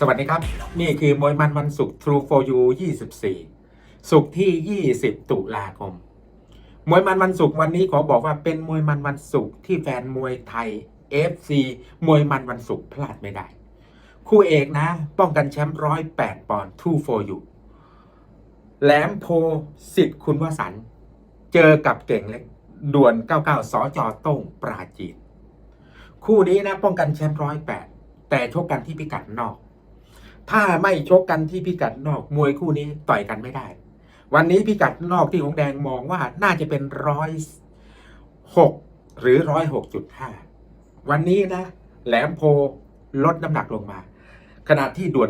สวัสดีครับ นี่คือมวยมันวันศุกร์ True for You 24 ศุกร์ที่ 20 ตุลาคม มวยมันวันศุกร์วันนี้ขอบอกว่าเป็นมวยมันวันศุกร์ที่แฟนมวยไทย FC มวยมันวันศุกร์พลาดไม่ได้ คู่เอกนะ ป้องกันแชมป์ร้อยแปดปอนด์ True for You แหลมโพสิทธิ์คุณวสันเจอกับเก่งเล็กด่วน 99 สจโต้งปราจีน คู่นี้นะป้องกันแชมป์ร้อยแปดแต่ชกกันที่พิกัดนอก ถ้าไม่ชกกันที่พิกัดนอกมวยคู่นี้ต่อยกันไม่ได้ วันนี้พิกัดนอกที่ของแดงมองว่าน่าจะเป็นร้อยหกหรือร้อยหกจุดห้าวันนี้นะ แหลมโพลดน้ำหนักลงมา ขณะที่ด่วน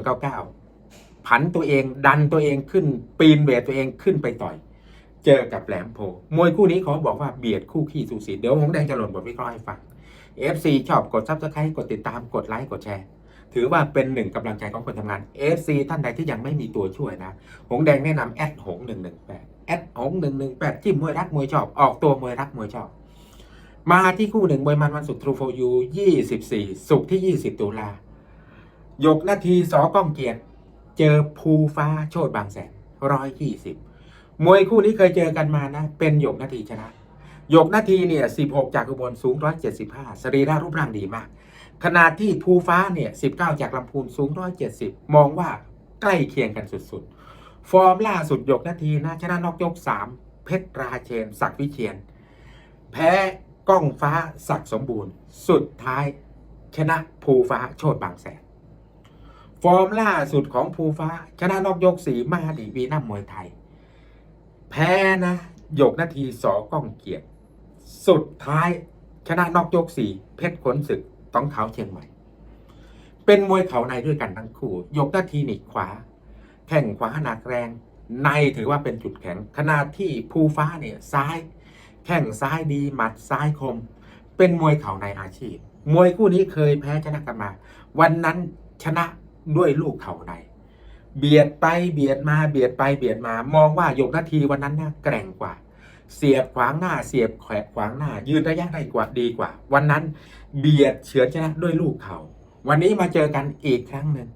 99ผันตัวเองดันตัวเองขึ้น ปีนเวทตัวเองขึ้นไปต่อย เจอกับแหลมโพมวยคู่นี้เขาบอกว่าเบียดคู่ขี้สูสีเดี๋ยวผมแดงจะหล่นบทวิเคราะห์ให้ฟัง FC ชอบกดซับสไครต์กดติดตามกดไลค์กดแชร์ ถือว่าเป็นหนึ่งกำลังใจของคนทำงาน FC ท่านใดที่ยังไม่มีตัวช่วยนะ หงแดงแนะนำแอดหงหนึ่งหนึ่งแปดแอดหงหนึ่งหนึ่งแปดจิ้มมวยรักมวยชอบ ออกตัวมวยรักมวยชอบ มาที่คู่หนึ่งมวยมันวันศุกร์ True for You 24ศุกร์ที่20ตุลายกนาทีสอก้องเกียรติ เจอภูฟ้าโชดบางแสนร้อยยี่สิบมวยคู่นี้เคยเจอกันมานะ เป็นยกนาทีชนะยกนาทีเนี่ย 16 จากอุบลสูง 175 สรีระรูปร่างดีมาก ขนาดที่ภูฟ้าเนี่ย 19 จากลำพูนสูง 170 มองว่าใกล้เคียงกันสุดๆ ฟอร์มล่าสุดยกนาทีนะชนะนอกยก 3 เพชรราเชน ศักวิเชียน แพ้ก้องฟ้าศักสมบูรณ์ สุดท้ายชนะภูฟ้าโชดบางแสน ฟอร์มล่าสุดของภูฟ้า ชนะนอกยกสีมาดีวีน้ำมวยไทย แพ้นะยกนาทีสอก้องเกียรติ สุดท้ายชนะนอกยกสี่เพชรขนศึก ต้องเขาเชียงใหม่ เป็นมวยเขาในด้วยกันทั้งคู่ ยกนาทีหนีขวา แข่งขวาหนักแรง ในถือว่าเป็นจุดแข็งขณะที่ภูฟ้าเนี่ยซ้าย แข่งซ้ายดีหมัดซ้ายคม เป็นมวยเข่าในอาชีพ มวยคู่นี้เคยแพ้ชนะกันมา วันนั้นชนะด้วยลูกเข่าในเบียดไปเบียดมาเบียดไปเบียดมามองว่ายกนาทีวันนั้นนะแกร่งกว่า เสียบขวางหน้าเสียบแขวขวางหน้า ยืนระยะได้กว่าดีกว่า วันนั้นเบียดเฉือนชนะด้วยลูกเขาวันนี้มาเจอกันอีกครั้งหนึ่ง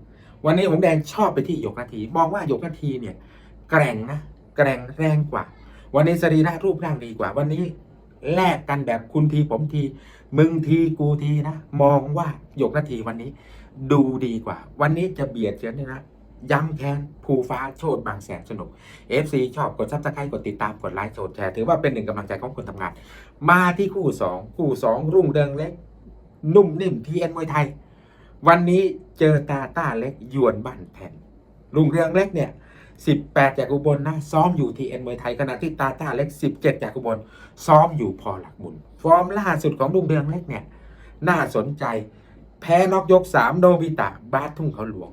วันนี้ผมแดงชอบไปที่ยกนาทีมองว่ายกนาทีเนี่ยแกร่งนะแกร่งแรงกว่า วันนี้สรีระรูปร่างดีกว่า วันนี้แลกกันแบบคุณทีผมที มึงทีกูทีนะ มองว่ายกนาทีวันนี้ ดูดีกว่า วันนี้จะเบียดเฉือนชนะ ย้ำแค้นภูฟ้าโชดบางแสนสนุก FC ชอบกดซับสไครต์กดติดตามกดไลค์กดแชร์ถือว่าเป็นหนึ่งกำลังใจของคนทำงาน มาที่คู่สองคู่สองรุ่งเรืองเล็ก นุ่มนิ่มทีเอ็นมวยไทย วันนี้เจอตาต้าเล็กยวนบ้านแผ่นรุ่งเรืองเล็กเนี่ย18 จากอุบลนะซ้อมอยู่ทีเอ็นมวยไทยขณะที่ตาต้าเล็ก 17 จากอุบลซ้อมอยู่พอหลักบุญฟอร์มล่าสุดของรุ่งเรืองเล็กเนี่ยน่าสนใจแพ้นอกยก3โนบิตะบาสทุ่งเขาหลวง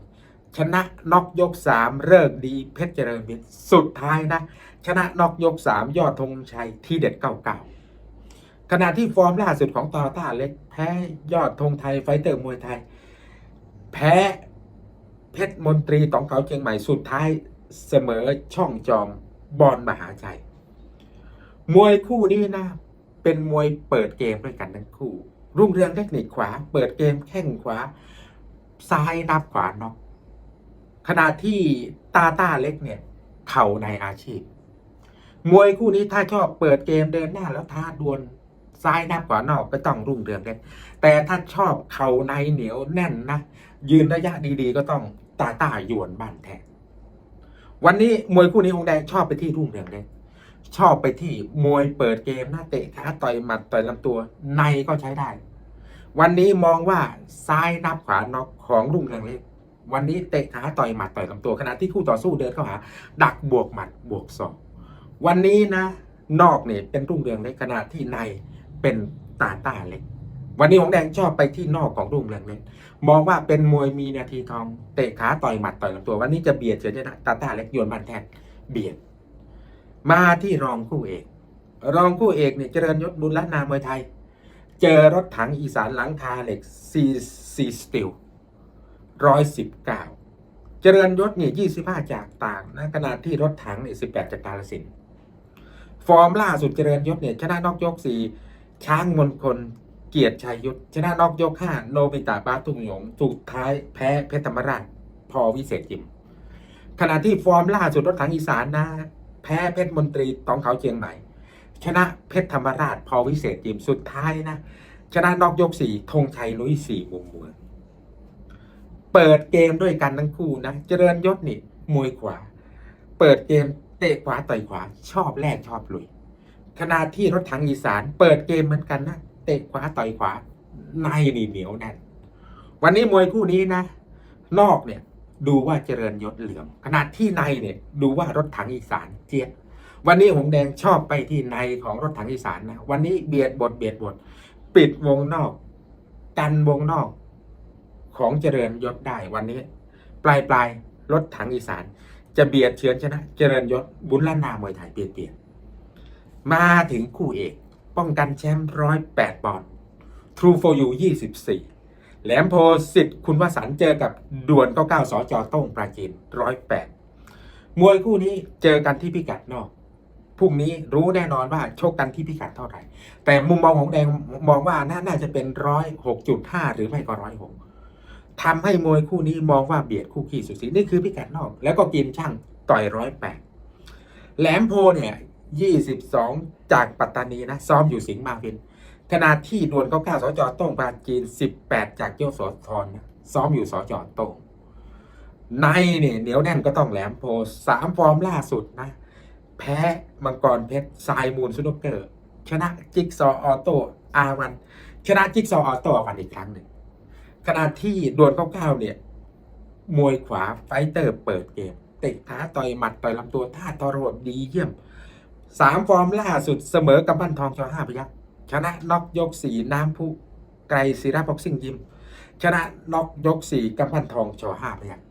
ชนะนอกยก3เลิกดีเพชรเจริญวิทย์สุดท้ายนะ ชนะนอกยก3ยอดธงชัยที่เด็ด99ขณะที่ฟอร์มล่าสุดของตอต้าเล็ก แพ้ยอดธงไทยไฟเตอร์มวยไทย แพ้เพชรมนตรีตองเขาเชียงใหม่สุดท้ายเสมอช่องจอมบอลมหาชัย มวยคู่นี้นะ เป็นมวยเปิดเกมด้วยกันทั้งคู่ รุ่งเรืองเทคนิคขวา เปิดเกมแข้งขวา ซ้ายนับขวาน็อก ขณะที่ตาต้าเล็กเนี่ยเข่าในอาชีพ มวยคู่นี้ถ้าชอบเปิดเกมเดินหน้าแล้วท้าดวลซ้ายนับขวานอกก็ต้องรุ่งเรืองเล็กแต่ถ้าชอบเข่าในเหนียวแน่นนะยืนระยะดีๆ ก็ต้องตาต้าหยวนบ้านแทนวันนี้มวยคู่นี้องแดงชอบไปที่รุ่งเรืองเล็กชอบไปที่มวยเปิดเกมหน้าเตะขาต่อยหมัดต่อยลำตัวในก็ใช้ได้ วันนี้มองว่าซ้ายนับขวานอกของรุ่งเรืองเล็ก วันนี้เตะขาต่อยหมัดต่อยลำตัวขณะที่คู่ต่อสู้เดินเข้าหา ดักบวกหมัดบวกศอกวันนี้นะ นอกเนี่ยเป็นรุ่งเรืองเล็กขณะที่ในเป็นตาต้าเล็ก วันนี้ของแดงชอบไปที่นอกของรุ่งเรืองเล็กมองว่าเป็นมวยมีนาทีทองเตะขาต่อยหมัดต่อยลำตัว วันนี้จะเบียดเฉยชนะตาต้าเล็กโยนบันแทนเบียด มาที่รองคู่เอก รองคู่เอกเนี่ยเจริญยศบุญละนามวยไทย เจอรถถังอีสานหลังคาเหล็กซีซีสติล ร้อยสิบเก้าเจริญยศเนี่ยยี่สิบห้าจากต่างนะขณะที่รถถังเนี่ยสิบแปดจากกาลสินฟอร์มล่าสุดเจริญยศเนี่ยชนะนอกยกสี่ช้างมนคลเกียรติชัยยุทธชนะนอกยกห้าโนบิตาบาตุงหยงสุดท้ายแพ้เพชรธรรมราชพอวิเศษยิมขณะที่ฟอร์มล่าสุดรถถังอีสานนะ แพ้เพชรมนตรีตองเขาเชียงใหม่ ชนะเพชรธรรมราชพอวิเศษยิมสุดท้ายนะ ชนะนอกยกสี่ธงชัยลุยสี่มุมเมือง เปิดเกมด้วยกันทั้งคู่นะ เจริญยศนี่มวยขวา เปิดเกมเตะขวาต่อยขวา ชอบแรกชอบลุย ขณะที่รถถังอีสาน เปิดเกมเหมือนกันนะ เตะขวาต่อยขวา ในนี่เหนียวแน่น วันนี้มวยคู่นี้นะ นอกเนี่ยดูว่าเจริญยศเหลืองขนาดที่ในเนี่ยดูว่ารถถังอีสานเจี๊ยบวันนี้หงแดงชอบไปที่ในของรถถังอีสานนะ วันนี้เบียดบทเบียดบท ปิดวงนอก กันวงนอก ของเจริญยศได้วันนี้ ปลายปลายรถถังอีสาน จะเบียดเฉือนชนะ เจริญยศบุญล้านนามวยไทยเปลี่ยนเปลี่ยนมาถึงคู่เอก ป้องกันแชมป์ร้อยแปดปอนด์ True for you ยี่สิบสี่แหลมโพสิทธิ์คุณวสันเจอกับด่วนเก้าเก้าสจต้งปราจีนร้อยแปดมวยคู่นี้เจอกันที่พิกัดนอกพรุ่งนี้รู้แน่นอนว่าชกกันที่พิกัดเท่าไหร่ แต่มุมมองของแดงมองว่าน่าน่าจะเป็นร้อยหกจุดห้าหรือไม่ก็ร้อยหก ทำให้มวยคู่นี้มองว่าเบียดคู่ขี้สุดสีนี่คือพิกัดนอก แล้วก็กินช่างต่อยร้อยแปดแหลมโพเนี่ยยี่สิบสองจากปัตตานีนะซ้อมอยู่สิงห์มาวินขณะที่ดวลเก้าเก้าสจโต้งปราจีนสิบแปดจากเกี้ยวโสธรนะซ้อมอยู่สจโต้งในเนี่ยเหนียวแน่นก็ต้องแหลมโพสามฟอร์มล่าสุดนะแพ้มังกรเพชรทรายมูลซุนเกอร์ ชนะจิกซอออโต้อาวันชนะจิกซอออโต้อาวันอีกครั้งหนึ่ง ขณะที่ดวลเก้าเก้าเนี่ย มวยขวาไฟเตอร์เปิดเกม เตะขาต่อยหมัดต่อยลำตัวท่าทรหดดีเยี่ยมสามฟอร์มล่าสุดเสมอกับบ้านทองชอห้าพยักชนะน็อกยกสี่น้ำผู้ไกรศิราบ็อกซิ่งยิม ชนะน็อกยกสี่กำพันทองชอห้าพยัก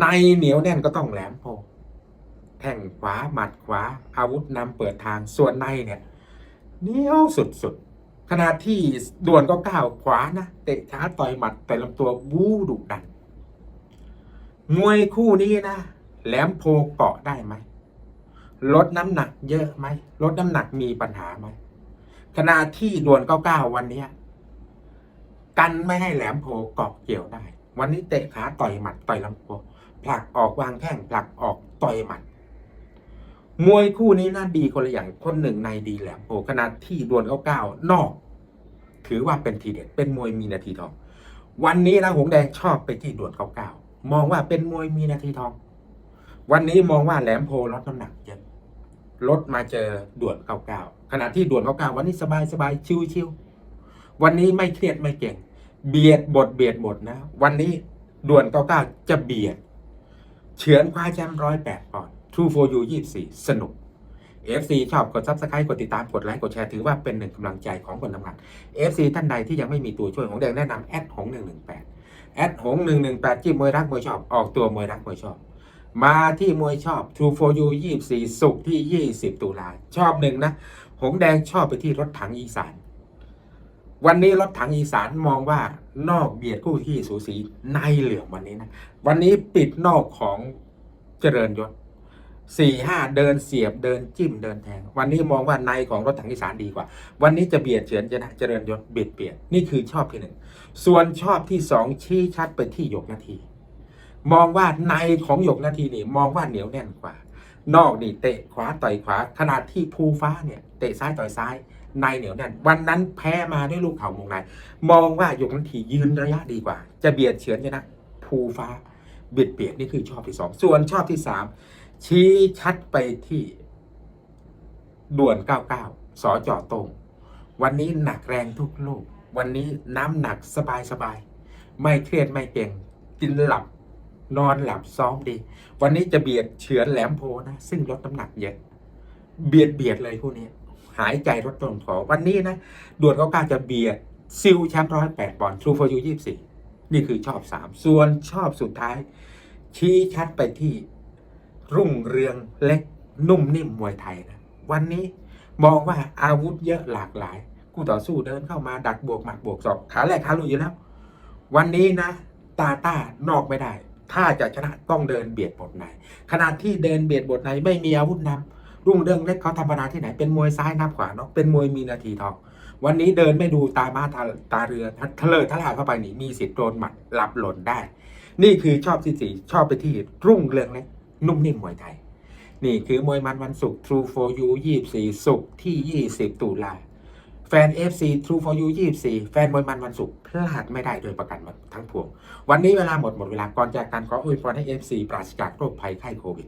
ในเหนียวแน่นก็ต้องแหลมโพแท่งขวาหมัดขวาอาวุธนำเปิดทางส่วนในเนี่ยเหนียวสุดๆ ขณะที่ด่วนก็ก้าวขวานะเตะขาต่อยหมัดต่อยลำตัวบู้ดุดันมวยคู่นี้นะแหลมโพเกาะได้ไหมลดน้ำหนักเยอะไหมลดน้ำหนักมีปัญหาไหมขณะที่ด่วลเก้าเก้าวันนี้กันไม่ให้แหลมโพเกาะเกี่ยวได้ วันนี้เตะขาต่อยหมัดต่อยลำตัวผลักออกวางแข้งผลักออกต่อยหมัด มวยคู่นี้น่าดีคนละอย่างคนหนึ่งในดีแหลมโพขณะที่ดวลเก้าเก้านอก ถือว่าเป็นทีเด็ดเป็นมวยมีนาทีทอง วันนี้นะหงแดงชอบไปที่ดวลเก้าเก้ามองว่าเป็นมวยมีนาทีทอง วันนี้มองว่าแหลมโพลดน้ำหนักเยอะลดมาเจอด่วนเก้าเก้าขณะที่ด่วนเก้าเก้าวันนี้สบายสบายชิวชิววันนี้ไม่เครียดไม่เก่ง เบียดบทเบียดบทนะ วันนี้ด่วนเก้าเก้าจะเบียด เฉือนคว้าแชมป์ร้อยแปดปอนด True for you ยี่สี่สนุก FC ชอบกด Subscribe กดติดตามกดไลค์กดแชร์ถือว่าเป็นหนึ่งกำลังใจของคนทำงาน FC ท่านใดที่ยังไม่มีตัวช่วยของแดงแนะนำแอดหงหนึ่งหนึ่งแปดแอดหงหนึ่งหนึ่งแปดจิ้มมวยรักมวยชอบออกตัวมวยรักมวยชอบ มาที่มวยชอบ True for you 24 สุกที่ 20 ตุลาชอบหนึ่งนะ หงแดงชอบไปที่รถถังอีสานวันนี้รถถังอีสานมองว่านอกเบียดคู่ที่สูสีในเหลืองวันนี้นะ วันนี้ปิดนอกของเจริญยศ สี่ห้าเดินเสียบเดินจิ้มเดินแทง วันนี้มองว่าในของรถถังอีสานดีกว่า วันนี้จะเบียดเฉือนชนะเจริญยศเบียดเบียดนี่คือชอบที่หนึ่งส่วนชอบที่สองชี้ชัดไปที่หยกนาที มองว่าในของหยกนาทีนี่มองว่าเหนียวแน่นกว่า นอกนี่เตะขวาต่อยขวาขนาดที่ภูฟ้าเนี่ยเตะซ้ายต่อยซ้ายในเหนียวแน่นวันนั้นแพ้มาด้วยลูกเข่าวงในมองว่าหยกนาทียืนระยะดีกว่า จะเบียดเฉือนชนะภูฟ้าเบียดเบียดนี่คือชอบที่สองส่วนชอบที่สาม ชี้ชัดไปที่ ด่วน 99 สอจอตรง วันนี้หนักแรงทุกลูก วันนี้น้ำหนักสบายสบาย ไม่เครียดไม่เก่ง กินหลับ นอนหลับซ้อมดี วันนี้จะเบียดเฉือนแหลมโพนะ ซึ่งลดน้ำหนักเยอะ เบียดเบียดเลยพวกนี้ หายใจรถต้นขอ วันนี้นะ ด่วนเก้าเก้าจะเบียดซิลแชมป์ร้อยแปดปอนด์ทรูฟอร์ยูยี่สิบสี่นี่คือชอบสามส่วนชอบสุดท้าย ชี้ชัดไปที่ รุ่งเรืองเล็กนุ่มนิ่มมวยไทยนะวันนี้มองว่าอาวุธเยอะหลากหลาย คู่ต่อสู้เดินเข้ามาดักบวกหมัดบวกศอกขาแรกขาลุยอยู่แล้ว วันนี้นะตาต้านอกไม่ได้ ถ้าจะชนะต้องเดินเบียดบทในขณะที่เดินเบียดบทในไม่มีอาวุธนำรุ่งเรืองเล็กเขาธรรมดาที่ไหนเป็นมวยซ้ายนับขวาเนาะเป็นมวยมีนาทีทองวันนี้เดินไม่ดูตามาตาตาเรือทะเลทะลาเข้าไปนี่มีสิทธิ์โดนหมัดหลับหล่นได้ นี่คือชอบที่สี่ชอบไปที่รุ่งเรืองเล็ก นุ่มนิ่มมวยไทย นี่คือมวยมันวันศุกร์ True for You 24 ศุกร์ที่ 20 ตุลาแฟน FC True for You 24 แฟนมวยมันวันศุกร์พลาดไม่ได้โดยประกันหมดทั้งพวง วันนี้เวลาหมดหมดเวลาก่อนจากกันขออวยพรให้ FC ปราศจากโรคภัยไข้โควิด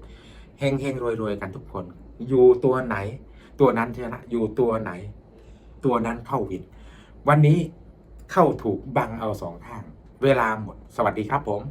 เฮงเฮงรวยรวยกันทุกคน อยู่ตัวไหน ตัวนั้นชนะอยู่ตัวไหน ตัวนั้นเข้าวิน วันนี้เข้าถูกบังเอาสองข้าง เวลาหมด สวัสดีครับผม